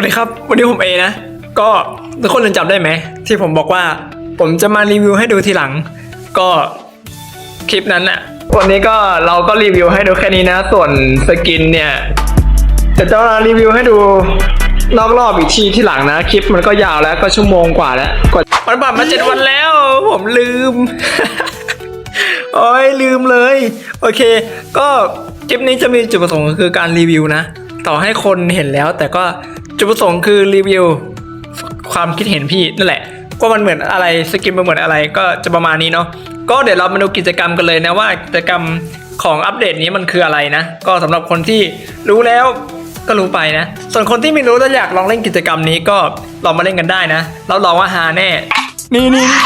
สวัสดีครับ วันนี้ผมเอนะ ก็ทุกคนจำได้ไหม ที่ผมบอกว่า ผมจะมารีวิวให้ดูทีหลัง ก็คลิปนั้นอะวันนี้ก็เราก็รีวิวให้ดูแค่นี้นะ ส่วนสกินเนี่ยจะจะมารีวิวให้ดูนอกรอบอีกทีที่หลังนะ คลิปมันก็ยาวแล้วก็ชั่วโมงกว่าแล้วกว่ามันบัตรมาเจ็ดวันแล้ว ผมลืม โอ้ยลืมเลย โอเค ก็คลิปนี้จะมีจุดประสงค์คือการรีวิวนะ ต่อให้คนเห็นแล้วแต่ก็ จุดประสงค์คือรีวิวความคิดเห็นพี่นั่นแหละว่ามันเหมือนอะไรสกินมันเหมือนอะไรก็จะประมาณนี้เนาะก็เดี๋ยวเรามาดูกิจกรรมกันเลยนะว่ากิจกรรมของอัปเดตนี้มันคืออะไรนะ ก็สำหรับคนที่รู้แล้วก็รู้ไปนะ ส่วนคนที่ไม่รู้แล้วอยากลองเล่นกิจกรรมนี้ก็ลองมาเล่นกันได้นะเราลองว่าฮาแน่ นี่นี่นี่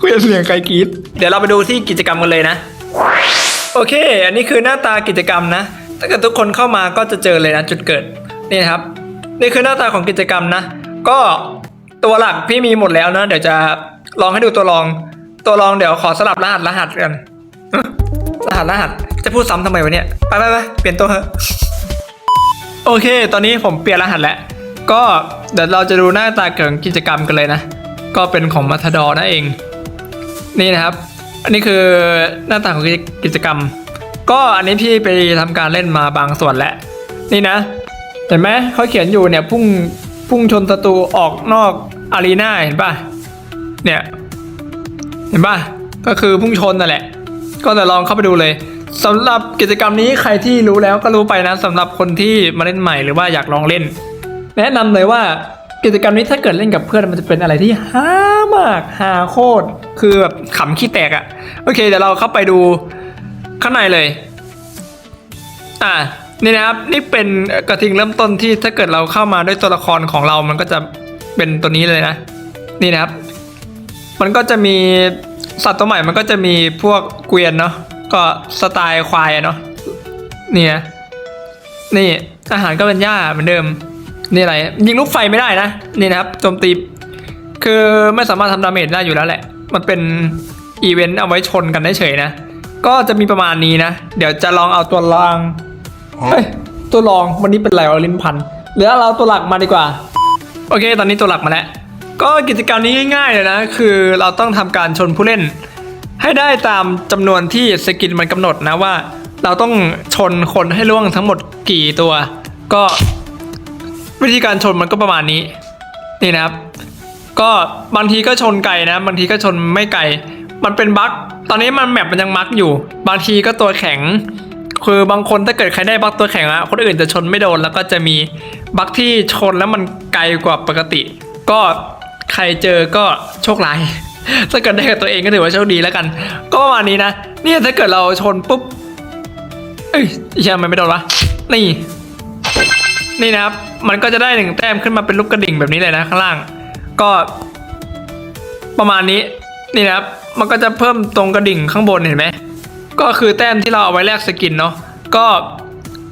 กูจะเสียงใครกรีดเดี๋ยวเราไปดูที่กิจกรรมกันเลยนะ โอเค อันนี้คือหน้าตากิจกรรมนะ ถ้าเกิดทุกคนเข้ามาก็จะเจอเลยนะจุดเกิดนี่ครับ นี่คือหน้าตาของกิจกรรมนะ ก็ตัวหลักพี่มีหมดแล้วนะ เดี๋ยวจะลองให้ดูตัวรอง ตัวรองเดี๋ยวขอสลับรหัสรหัสกันรหัสรหัสจะพูดซ้ำทำไมวะเนี่ยไปไปไปเปลี่ยนตัวเถอะโอเค ตอนนี้ผมเปลี่ยนรหัสแล้ว ก็เดี๋ยวเราจะดูหน้าตาของกิจกรรมกันเลยนะ ก็เป็นของมัทดอนั่นเอง นี่นะครับ อันนี้คือหน้าตาของกิจกรรม ก็อันนี้พี่ไปทำการเล่นมาบางส่วนแล้วนี่นะเห็นไหมเขาเขียนอยู่เนี่ยพุ่งพุ่งชนศัตรูออกนอกอารีนาเห็นป่ะเนี่ยเห็นป่ะก็คือพุ่งชนนั่นแหละ ก็เดี๋ยวลองเข้าไปดูเลยสำหรับกิจกรรมนี้ใครที่รู้แล้วก็รู้ไปนะสำหรับคนที่มาเล่นใหม่หรือว่าอยากลองเล่น แนะนำเลยว่ากิจกรรมนี้ถ้าเกิดเล่นกับเพื่อนมันจะเป็นอะไรที่ฮามากฮาโคตรคือแบบขำขี้แตกอะ่ะโอเคเดี๋ยวเราเข้าไปดู ข้างในเลย อ่านี่นะครับนี่เป็นกระทิงเริ่มต้นที่ถ้าเกิดเราเข้ามาด้วยตัวละครของเรามันก็จะเป็นตัวนี้เลยนะ นี่นะครับ มันก็จะมีสัตว์ตัวใหม่มันก็จะมีพวกเกวียนเนาะก็สไตล์ควายเนาะนี่นะนี่อาหารก็เป็นหญ้าเหมือนเดิม นี่อะไร ยิงลูกไฟไม่ได้นะ นี่นะครับโจมตีคือไม่สามารถทำดาเมจได้อยู่แล้วแหละ มันเป็นอีเวนต์เอาไว้ชนกันได้เฉยนะ ก็จะมีประมาณนี้นะ เดี๋ยวจะลองเอาตัวรางเฮ้ยตัวรองวันนี้เป็นไรวะลิ้นพันหรือเราเอาตัวหลักมาดีกว่า โอเค ตอนนี้ตัวหลักมาแล้ว ก็กิจกรรมนี้ง่ายๆเลยนะ คือเราต้องทำการชนผู้เล่น ให้ได้ตามจำนวนที่สกินมันกำหนดนะว่า เราต้องชนคนให้ล่วงทั้งหมดกี่ตัว ก็วิธีการชนมันก็ประมาณนี้ นี่นะครับ ก็บางทีก็ชนไกลนะ บางทีก็ชนไม่ไกล มันเป็นบั๊กตอนนี้มันแมปมันยังมักอยู่ บางทีก็ตัวแข็ง คือบางคนถ้าเกิดใครได้บั๊กตัวแข็งอะคนอื่นจะชนไม่โดน แล้วก็จะมีบั๊กที่ชนแล้วมันไกลกว่าปกติ ก็ใครเจอก็โชคร้ายถ้าเกิดได้กับตัวเองก็ถือว่าโชคดีแล้วกัน ก็ประมาณนี้นะเนี่ยถ้าเกิดเราชนปุ๊บเอ้ยเชี่ยมันไม่โดนวะนี่ นี่นะครับ มันก็จะได้หนึ่งแต้มขึ้นมาเป็นลูกกระดิ่งแบบนี้เลยนะข้างล่าง ก็ประมาณนี้ นี่นะครับ มันก็จะเพิ่มตรงกระดิ่งข้างบนเห็นไหม ก็คือแต้มที่เราเอาไว้แลกสกินเนาะ ก็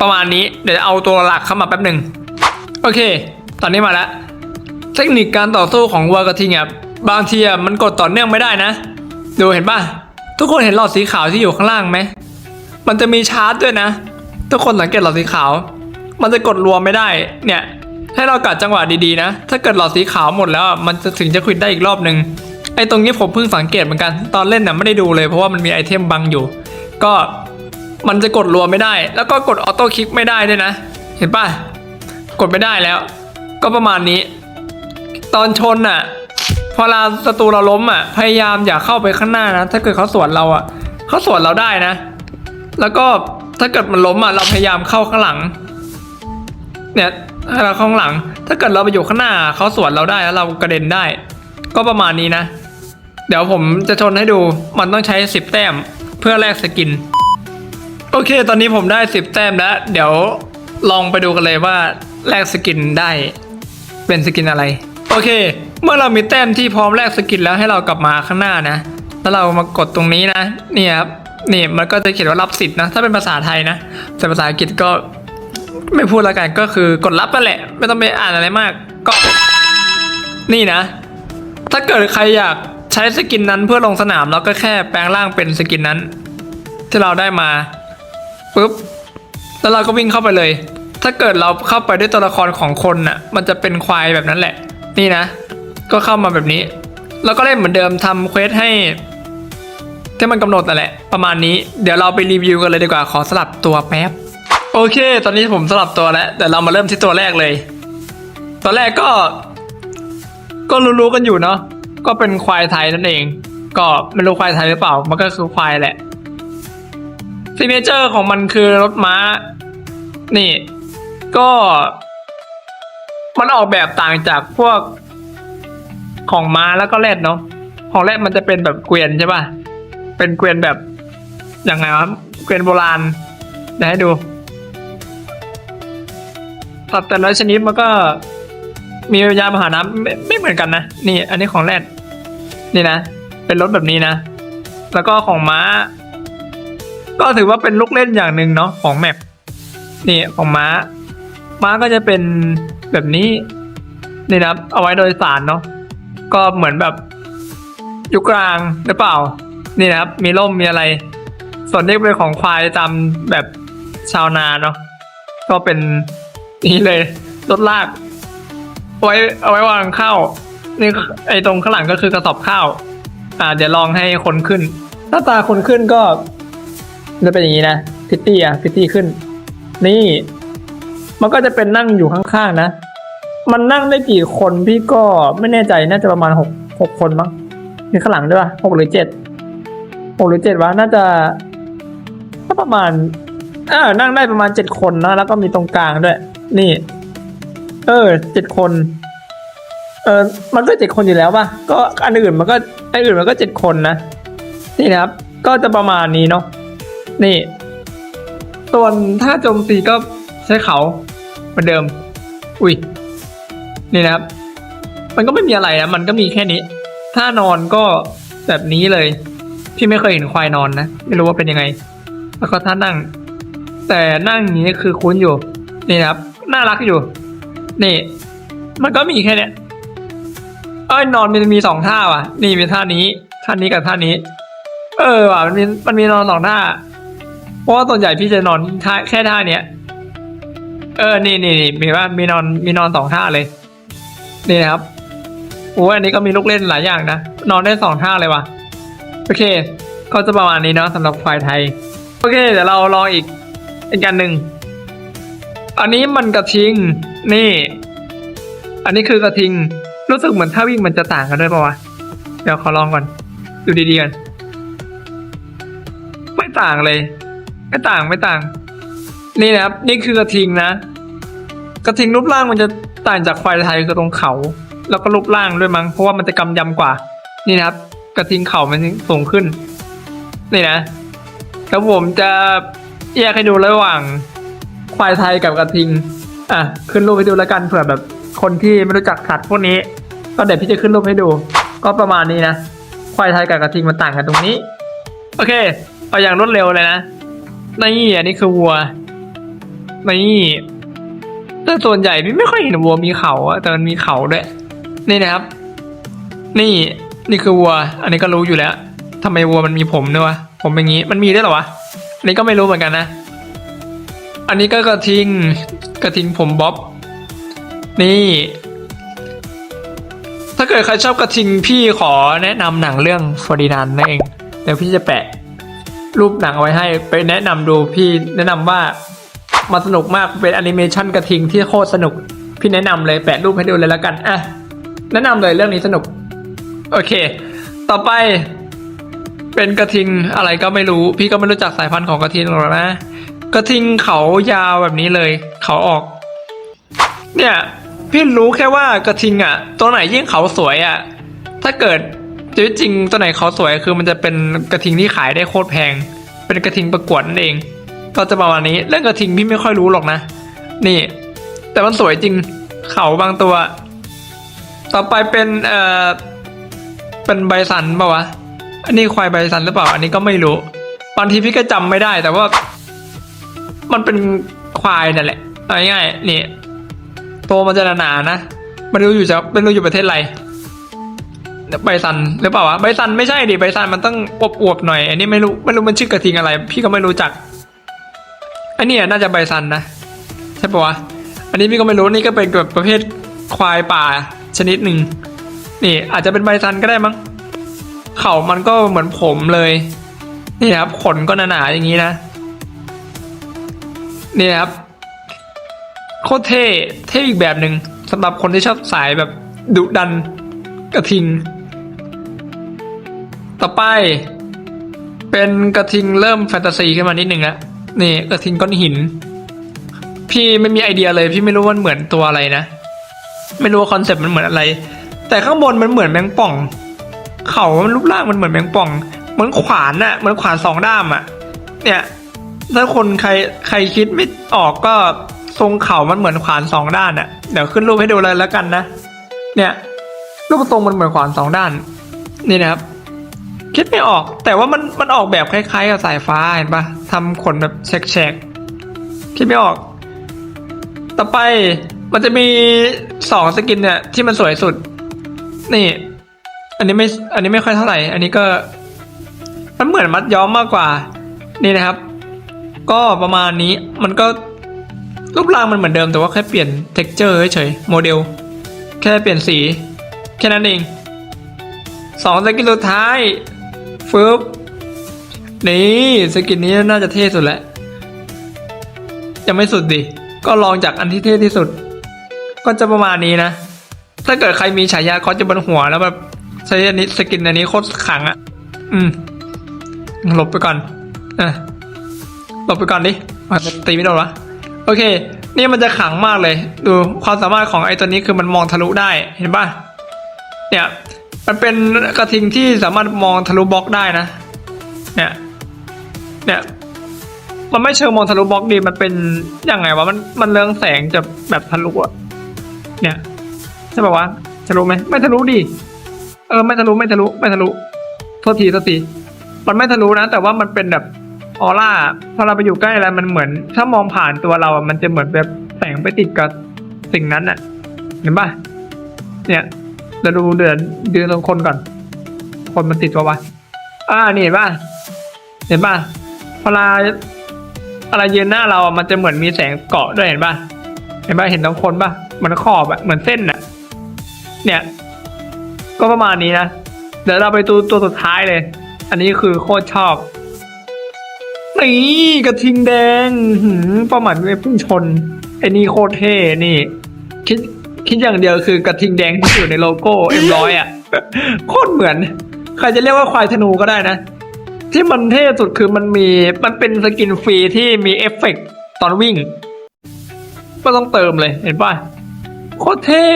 ประมาณนี้ เดี๋ยวจะเอาตัวหลักเข้ามาแป๊บหนึ่ง โอเค ตอนนี้มาแล้ว เทคนิคการต่อสู้ของวัวกระทิงอะบางทีอะมันกดต่อเนื่องไม่ได้นะ ดูเห็นป่ะ ทุกคนเห็นหลอดสีขาวที่อยู่ข้างล่างไหม มันจะมีชาร์จด้วยนะ ทุกคนสังเกตหลอดสีขาว มันจะกดรวมไม่ได้ เนี่ย ให้เรากัดจังหวะดีๆนะ ถ้าเกิดหลอดสีขาวหมดแล้วมันจะถึงจะควิดได้อีกรอบหนึ่ง อ้ตรงนี้ผมเพิ่งสังเกตเหมือนกันตอนเล่นน่ะไม่ได้ดูเลยเพราะว่ามันมีไอเทมบังอยู่ ก็มันจะกดรัวไม่ได้ แล้วก็กดออโต้คลิกไม่ได้ด้วยนะ เห็นป่ะ กดไม่ได้แล้ว ก็ประมาณนี้ ตอนชนน่ะพอเราศัตรูเราล้มอะ พยายามอย่าเข้าไปข้างหน้านะ ถ้าเกิดเขาสวนเราอะเขาสวนเราได้นะ แล้วก็ถ้าเกิดมันล้มอะเราพยายามเข้าข้างหลัง เนี่ยให้เราเข้าข้างหลัง ถ้าเกิดเราไปอยู่ข้างหน้าเขาสวนเราได้แล้วเรากระเด็นได้ ก็ประมาณนี้นะ เดี๋ยวผมจะชนให้ดู มันต้องใช้สิบแต้มเพื่อแลกสกิน โอเค ตอนนี้ผมได้สิบแต้มแล้ว เดี๋ยวลองไปดูกันเลยว่าแลกสกินได้เป็นสกินอะไร โอเค เมื่อเรามีแต้มที่พร้อมแลกสกินแล้วให้เรากลับมาข้างหน้านะ แล้วเรามากดตรงนี้นะเนี่ยครับนี่มันก็จะเขียนว่ารับสิทธิ์นะ ถ้าเป็นภาษาไทยนะ แต่ภาษาอังกฤษก็ไม่พูดแล้วกันก็คือกดรับนั่นแหละ ไม่ต้องไปอ่านอะไรมาก ก็ นี่นะ ถ้าเกิดใครอยาก ใช้สกินนั้นเพื่อลงสนามเราก็แค่แปลงร่างเป็นสกินนั้น ที่เราได้มาปุ๊บแล้วเราก็วิ่งเข้าไปเลย ถ้าเกิดเราเข้าไปด้วยตัวละครของคนน่ะ มันจะเป็นควายแบบนั้นแหละ นี่นะ ก็เข้ามาแบบนี้ แล้วก็เล่นเหมือนเดิมทำเควสให้ที่มันกำหนดนั่นแหละ ประมาณนี้เดี๋ยวเราไปรีวิวกันเลยดีกว่าขอสลับตัวแป๊บโอเค ตอนนี้ผมสลับตัวแล้วแต่เรามาเริ่มที่ตัวแรกเลย ตัวแรกก็ ก็รู้ๆกันอยู่เนาะ ก็เป็นควายไทยนั่นเอง ก็ไม่รู้ควายไทยหรือเปล่า มันก็คือควายแหละซิเนเจอร์ของมันคือรถม้า นี่ ก็ มันออกแบบต่างจากพวกของม้าแล้วก็แรดเนาะของแรดมันจะเป็นแบบเกวียนใช่ป่ะ เป็นเกวียนแบบยังไงวะเกวียนโบราณเดี๋ยวให้ดูสัตว์แต่ละชนิดมันก็ มียานพาหนะไม่ไม่เหมือนกันนะ นี่ อันนี้ของแรดนี่นะ เป็นรถแบบนี้นะ แล้วก็ของม้า ก็ถือว่าเป็นลูกเล่นอย่างหนึ่งเนาะของแมปนี่ของม้า ม้าก็จะเป็นแบบนี้ นี่นะเอาไว้โดยสารเนาะก็เหมือนแบบยู่กลางหรือเปล่า นี่นะครับ มีร่มมีอะไร ส่วนนี้เป็นของควายตามแบบชาวนาเนาะก็เป็นนี่เลยรถลาก เอาไว้เอาไว้วางข้าวนี่ไอ้ตรงข้างหลังก็คือกระสอบข้าว อ่า เดี๋ยวลองให้คนขึ้น หน้าตาคนขึ้นก็จะเป็นอย่างนี้นะพิตตี้อะพิตตี้ขึ้น นี่ มันก็จะเป็นนั่งอยู่ข้างๆนะ มันนั่งได้กี่คนพี่ก็ไม่แน่ใจน่าจะประมาณหกหกคนมั้งมีข้างหลังด้วยป่ะหกหรือเจ็ดหกหรือเจ็ดวะน่าจะก็ประมาณเออนั่งได้ประมาณเจ็ดคนนะแล้วก็มีตรงกลางด้วย นี่ เออเจ็ดคน เออมันก็เจ็ดคนอยู่แล้วป่ะก็อันอื่นมันก็อันอื่นมันก็เจ็ดคนนะนี่นะครับ ก็จะประมาณนี้เนาะนี่ส่วนถ้าโจมตีก็ใช้เขาเหมือนเดิม อุ้ยนี่นะครับ มันก็ไม่มีอะไรนะมันก็มีแค่นี้ ถ้านอนก็แบบนี้เลย พี่ไม่เคยเห็นควายนอนนะไม่รู้ว่าเป็นยังไง แล้วก็ถ้านั่ง แต่นั่งอย่างนี้คือคุ้นอยู่ นี่นะครับ น่ารักอยู่ นี่ มันก็มีแค่เนี้ยเอ้ยนอนมันมีสองท่าว่ะ นี่มีท่านี้ท่านี้กับท่านี้ เออว่ะมันมีมันมีนอนสองท่า เพราะว่าส่วนใหญ่พี่จะนอนท่าแค่ท่าเนี้ยเออ นี่นี่นี่มีว่ามีนอนมีนอนสองท่าเลย นี่นะครับโอ้ยอันนี้ก็มีลูกเล่นหลายอย่างนะ นอนได้สองท่าเลยว่ะ โอเค ก็จะประมาณนี้เนาะสำหรับควายไทย โอเค เดี๋ยวเราลองอีกอีกอันหนึ่ง อันนี้มันกระทิง นี่ อันนี้คือกระทิง รู้สึกเหมือนถ้าวิ่งมันจะต่างกันด้วยปะวะ เดี๋ยวขอลองก่อน ดูดีๆกัน ไม่ต่างเลย ไม่ต่างไม่ต่าง นี่นะครับ นี่คือกระทิงนะ กระทิงรูปร่างมันจะต่างจากควายไทยคือตรงเขา แล้วก็รูปร่างด้วยมั้ง เพราะว่ามันจะกำยำกว่า นี่นะครับ กระทิงเขามันสูงขึ้น นี่นะแล้วผมจะแยกให้ดูระหว่าง ควายไทยกับกระทิง อะ ขึ้นรูปให้ดูแล้วกันเผื่อแบบคนที่ไม่รู้จักสัตว์พวกนี้ ก็เดี๋ยวพี่จะขึ้นรูปให้ดู ก็ประมาณนี้นะ ควายไทยกับกระทิงมันต่างกันตรงนี้ โอเค เอาอย่างรวดเร็วเลยนะ นี่อันนี้คือวัว นี่แต่ส่วนใหญ่พี่ไม่ค่อยเห็นวัวมีเขาอะแต่มันมีเขาด้วย นี่นะครับ นี่นี่คือวัว อันนี้ก็รู้อยู่แล้วทำไมวัวมันมีผมด้วยวะผมอย่างนี้ มันมีได้หรอวะอันนี้ก็ไม่รู้เหมือนกันนะ อันนี้ก็กระทิง กระทิงผมบ๊อบ นี่ ถ้าเกิดใครชอบกระทิงพี่ขอแนะนำหนังเรื่องฟอร์ดินานนั่นเอง เดี๋ยวพี่จะแปะ รูปหนังเอาไว้ให้ไปแนะนำดูพี่แนะนำว่ามันสนุกมากเป็นแอนิเมชันกระทิงที่โคตรสนุก พี่แนะนำเลยแปะรูปให้ดูเลยแล้วกันอะแนะนำเลยเรื่องนี้สนุก โอเค ต่อไป เป็นกระทิงอะไรก็ไม่รู้ พี่ก็ไม่รู้จักสายพันธุ์ของกระทิงหรอกนะ กระทิงเขายาวแบบนี้เลย เขาออก เนี่ย พี่รู้แค่ว่ากระทิงอะ ตัวไหนยิ่งเขาสวยอะ ถ้าเกิดชีวิตจริงตัวไหนเขาสวยคือมันจะเป็นกระทิงที่ขายได้โคตรแพง เป็นกระทิงประกวดนั่นเอง ก็จะประมาณนี้เรื่องกระทิงพี่ไม่ค่อยรู้หรอกนะ นี่ แต่มันสวยจริง เขาบางตัว ต่อไปเป็นเอ่อเป็นใบสันเปล่าวะ อันนี้ควายใบสันหรือเปล่า อันนี้ก็ไม่รู้ บางทีพี่ก็จำไม่ได้แต่ว่า มันเป็นควายนั่นแหละเอาง่ายๆนี่ตัวมันจะหนาๆนะไม่รู้อยู่จะไม่รู้อยู่ประเทศอะไรใบซันหรือเปล่าวะใบซันไม่ใช่ดิใบซันมันต้องอวบๆหน่อยอันนี้ไม่รู้ไม่รู้มันชื่อกระทิงอะไร พี่ก็ไม่รู้จักอันนี้น่าจะไบซันนะใช่ปะวะอันนี้พี่ก็ไม่รู้นี่ก็เป็นแบบประเภทควายป่าชนิดหนึ่งนี่ อาจจะเป็นไบซันก็ได้มั้งเขามันก็เหมือนผมเลย นี่ครับขนก็หนาๆอย่างนี้นะ นี่นะครับโคตรเท่เท่อีกแบบหนึ่งสำหรับคนที่ชอบสายแบบดุดันกระทิง ต่อไป เป็นกระทิงเริ่มแฟนตาซีขึ้นมานิดหนึ่งแล้วนี่กระทิงก้อนหิน พี่ไม่มีไอเดียเลย พี่ไม่รู้ว่ามันเหมือนตัวอะไรนะ ไม่รู้ว่าคอนเซ็ปต์มันเหมือนอะไร แต่ข้างบนมันเหมือนแมงป่อง เขามันรูปร่างมันเหมือนแมงป่อง เหมือนขวานน่ะเหมือนขวานสองด้ามอะเนี่ย ถ้าคนใครใครคิดไม่ออกก็ทรงเข่ามันเหมือนขวานสองด้านอะเดี๋ยวขึ้นรูปให้ดูเลยแล้วกันนะ เนี่ยรูปทรงมันเหมือนขวานสองด้าน นี่นะครับ คิดไม่ออก แต่ว่ามันมันออกแบบคล้ายๆกับสายฟ้าเห็นปะทำขนแบบแฉกๆคิดไม่ออก ต่อไปมันจะมีสองสกินเนี่ย ที่มันสวยสุด นี่ อันนี้ไม่ อันนี้ไม่ค่อยเท่าไหร่ อันนี้ก็ มันเหมือนมัดย้อมมากกว่า นี่นะครับ ก็ประมาณนี้มันก็รูปร่างมันเหมือนเดิมแต่ว่าแค่เปลี่ยน t e x t อร์เฉยๆโมเดล แค่เปลี่ยนสี แค่นั้นเองสองสกินสุดท้ายฟึบนี่สกินนี้น่าจะเท่สุดแล้วยังไม่สุดดิ ก็ลองจากอันที่เท่ที่สุด ก็จะประมาณนี้นะ ถ้าเกิดใครมีฉายาคอสจะบนหัวแล้วแบบใช้อันนี้สกินอันนี้โคตรขังอะ่ะ อืม หลบไปก่อนอะ ลบไปก่อนดิอะตีไม่โดนวะโอเค นี่มันจะขังมากเลย ดูความสามารถของไอ้ตัวนี้คือมันมองทะลุได้เห็นป่ะเนี่ยมันเป็นกระทิงที่สามารถมองทะลุบล็อกได้นะ เนี่ยเนี่ยมันไม่เชิงมองทะลุบล็อกดีมันเป็นยังไงวะมันมันเรืองแสงจะแบบทะลุอะเนี่ยใช่ป่าวะทะลุไหมไม่ทะลุดิเออไม่ทะลุไม่ทะลุไม่ทะลุโทษทีโทษทีมันไม่ทะลุนะ แต่ว่ามันเป็นแบบ ออร่าพอเราไปอยู่ใกล้อะไรมันเหมือน ถ้ามองผ่านตัวเราอะมันจะเหมือนแบบแสงไปติดกับสิ่งนั้นอะเห็นป่ะเนี่ยเดี๋ยวดูเดือนเดือนตรงคนก่อน คนมันติดปะวะอ่านี่เห็นป่ะเห็นป่ะเวลาอะไรเยืนหน้าเราอะมันจะเหมือนมีแสงเกาะด้วยเห็นป่ะเห็นป่ะเห็นตรงคนป่ะมันขอบอะเหมือนเส้นอะเนี่ย ก็ประมาณนี้นะเดี๋ยวเราไปดูตัวสุดท้ายเลย อันนี้คือโคตรชอบ นี่กระทิงแดงหืมประมาณไม่พุ่งชนไอ้นี่โคตรเท่นี่ คิดคิดอย่างเดียวคือกระทิงแดงที่อยู่ในโลโก้เอ็มร้อยอะโคตรเหมือน ใครจะเรียกว่าควายธนูก็ได้นะ ที่มันเท่สุดคือมันมีมันเป็นสกินฟรีที่มีเอฟเฟกต์ตอนวิ่งไม่ต้องเติมเลยเห็นป่ะโคตรเท่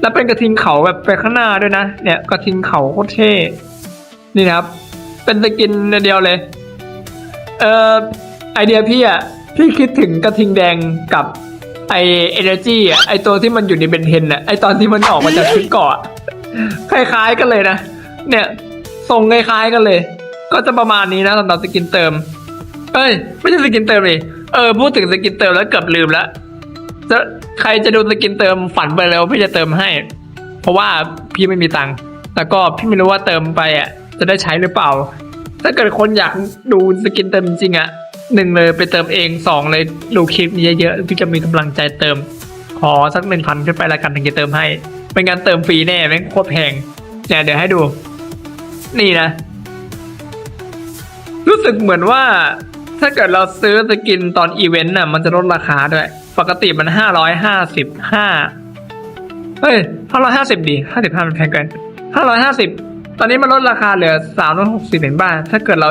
แล้วเป็นกระทิงเขาแบบไปข้างหน้าด้วยนะ เนี่ยกระทิงเขาโคตรเท่ นี่นะครับ เป็นสกินเดียวเลย เออไอเดียพี่อะพี่คิดถึงกระทิงแดงกับไอเอเนอร์จีอะไอตัวที่มันอยู่ในเบนเทนอะไอตอนที่มันออกมาจากชุดเกาะอะคล้ายๆกันเลยนะเนี่ยทรงคล้ายๆกันเลย ก็จะประมาณนี้นะสำหรับสกินเติม เอ้ยไม่ใช่สกินเติมเลยเออพูดถึงสกินเติมแล้วเกือบลืมแล้วจะใครจะดูสกินเติมฝันไปแล้วพี่จะเติมให้ เพราะว่าพี่ไม่มีตังค์แล้วก็พี่ไม่รู้ว่าเติมไปอะจะได้ใช้หรือเปล่า ถ้าเกิดคนอยากดูสกินเติมจริงๆอะหนึ่งเลยไปเติมเองสองเลยดูคลิปนี้เยอะๆพี่จะมีกำลังใจเติม ขอสักหนึ่งพันขึ้นไปละกันถึงจะเติมให้เป็นการเติมฟรีแน่แม่งโคตรแพงเนี่ยเดี๋ยวให้ดู นี่นะ รู้สึกเหมือนว่า ถ้าเกิดเราซื้อสกินตอนอีเวนต์น่ะ มันจะลดราคาด้วย ปกติมันห้าร้อยห้าสิบห้าเฮ้ยห้าร้อยห้าสิบดีห้าสิบห้ามันแพงเกินห้าร้อยห้าสิบ ตอนนี้มันลดราคาเหลือสามร้อยหกสิบเห็นบ้างถ้าเกิดเรา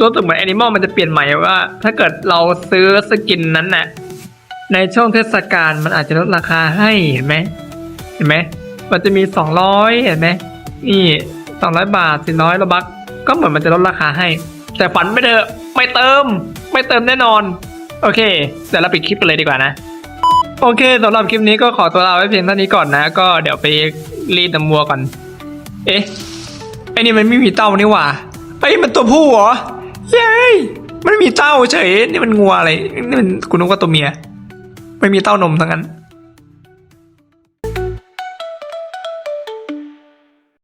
รู้สึกเหมือนแอนิมอลมันจะเปลี่ยนใหม่ว่า ถ้าเกิดเราซื้อสกินนั้นน่ะในช่วงเทศกาลมันอาจจะลดราคาให้เห็นไหมเห็นไหมมันจะมีสองร้อยเห็นไหมนี่สองร้อยบาทสี่ร้อยบักก็เหมือนมันจะลดราคาให้ แต่ฝันไม่เถอะไม่เติม ไม่เติมแน่นอน โอเคเดี๋ยวเราปิดคลิปไปเลยดีกว่านะ โอเคสำหรับคลิปนี้ก็ขอตัวลาไว้เพียงเท่านี้ก่อนนะ ก็เดี๋ยวไปรีดน้ำวัวก่อน เอ๊ะ อ้นี่มันไม่มีเต้านี่หว่าไอ้มันตัวผู้เหรอ เย้ยมันไม่มีเต้าเฉย นี่มันงัวอะไร นี่มันกูนึกว่าตัวเมีย ไม่มีเต้านมทั้งนั้น